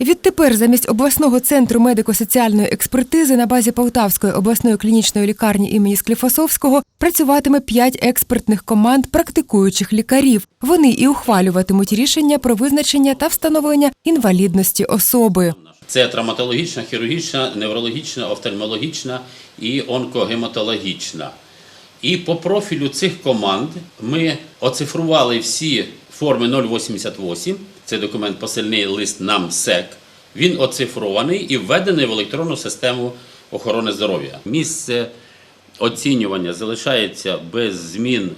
Відтепер замість обласного центру медико-соціальної експертизи на базі Полтавської обласної клінічної лікарні імені Скліфосовського працюватиме п'ять експертних команд практикуючих лікарів. Вони і ухвалюватимуть рішення про визначення та встановлення інвалідності особи. Це травматологічна, хірургічна, неврологічна, офтальмологічна і онкогематологічна. І по профілю цих команд ми оцифрували всі форми 088. Це документ посильний лист нам СЕК. Він оцифрований і введений в електронну систему охорони здоров'я. Місце оцінювання залишається без змін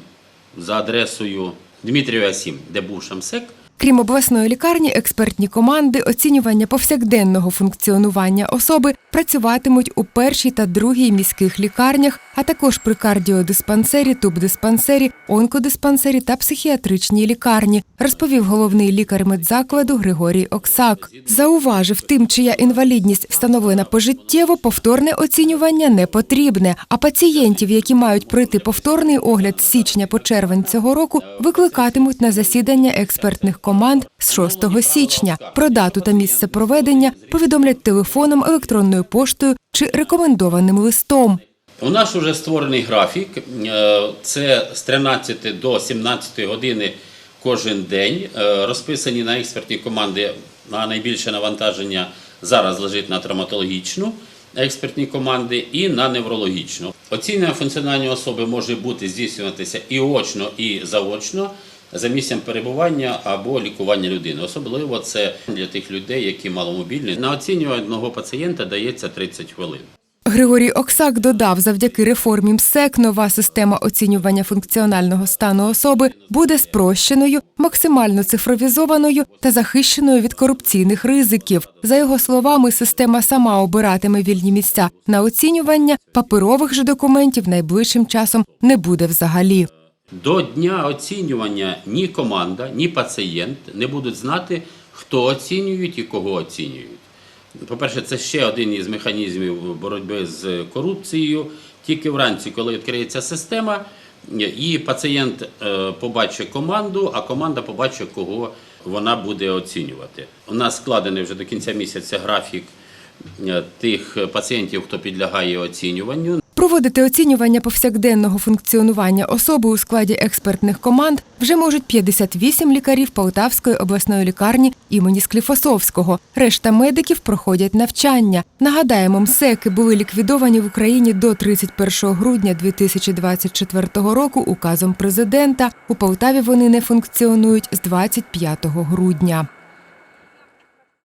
за адресою Дмитрієва 7, де був Шамсек. Крім обласної лікарні, експертні команди оцінювання повсякденного функціонування особи працюватимуть у першій та другій міських лікарнях, а також при кардіодиспансері, тубдиспансері, онкодиспансері та психіатричній лікарні, розповів головний лікар медзакладу Григорій Оксак. Зауважив, тим, чия інвалідність встановлена пожиттєво, повторне оцінювання не потрібне. А пацієнтів, які мають пройти повторний огляд з січня по червень цього року, викликатимуть на засідання експертних команд з 6 січня. Про дату та місце проведення повідомлять телефоном, електронною поштою чи рекомендованим листом. У нас вже створений графік. Е, Це з 13 до 17 години кожен день. Е, Розписані на експертні команди. А найбільше навантаження зараз лежить на травматологічну експертні команди і на неврологічну. Оцінювання функціональної особи може бути здійснюватися і очно, і заочно за місцем перебування або лікування людини. Особливо це для тих людей, які маломобільні. На оцінювання одного пацієнта дається 30 хвилин. Григорій Оксак додав, завдяки реформі МСЕК нова система оцінювання функціонального стану особи буде спрощеною, максимально цифровізованою та захищеною від корупційних ризиків. За його словами, система сама обиратиме вільні місця на оцінювання. Паперових же документів найближчим часом не буде взагалі. До дня оцінювання ні команда, ні пацієнт не будуть знати, хто оцінюють і кого оцінюють. По-перше, це ще один із механізмів боротьби з корупцією. Тільки вранці, коли відкриється система, і пацієнт е, побачить команду, а команда побачить, кого вона буде оцінювати. У нас складений вже до кінця місяця графік е, тих пацієнтів, хто підлягає оцінюванню. Проводити оцінювання повсякденного функціонування особи у складі експертних команд вже можуть 58 лікарів Полтавської обласної лікарні імені Скліфосовського. Решта медиків проходять навчання. Нагадаємо, МСЕКи були ліквідовані в Україні до 31 грудня 2024 року указом президента. У Полтаві вони не функціонують з 25 грудня.